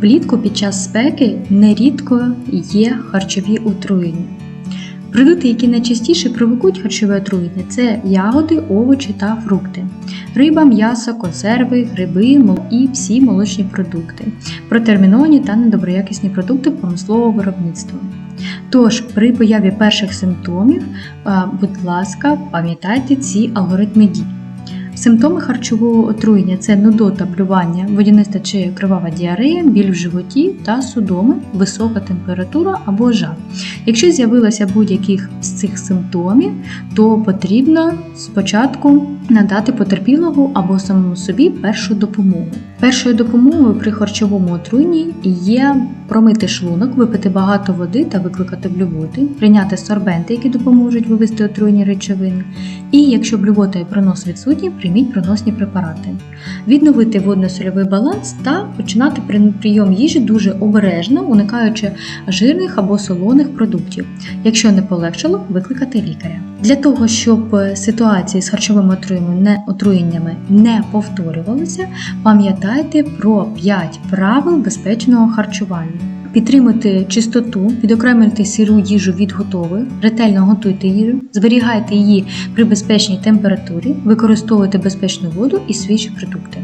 Влітку під час спеки нерідко є харчові отруєння. Продукти, які найчастіше провокують харчове отруєння, це ягоди, овочі та фрукти, риба, м'ясо, консерви, гриби і всі молочні продукти, протерміновані та недоброякісні продукти промислового виробництва. Тож, при появі перших симптомів, будь ласка, пам'ятайте ці алгоритми дій. Симптоми харчового отруєння це нудота, блювання, водяниста чи кривава діарея, біль в животі та судоми, висока температура або жар. Якщо з'явилося будь-яких з цих симптомів, то потрібно спочатку надати потерпілому або самому собі першу допомогу. Першою допомогою при харчовому отруєнні є промити шлунок, випити багато води та викликати блювоти, прийняти сорбенти, які допоможуть вивести отруєнні речовини. І якщо блювота і пронос відсутні, прийміть проносні препарати. Відновити водно-сольовий баланс та починати прийом їжі дуже обережно, уникаючи жирних або солоних продуктів. Якщо не полегшало, викликати лікаря. Для того, щоб ситуації з харчовими отруєннями не повторювалися, пам'ятайте про 5 правил безпечного харчування. Підтримуйте чистоту, відокремлюйте сиру їжу від готової, ретельно готуйте їжу, зберігайте її при безпечній температурі, використовуйте безпечну воду і свіжі продукти.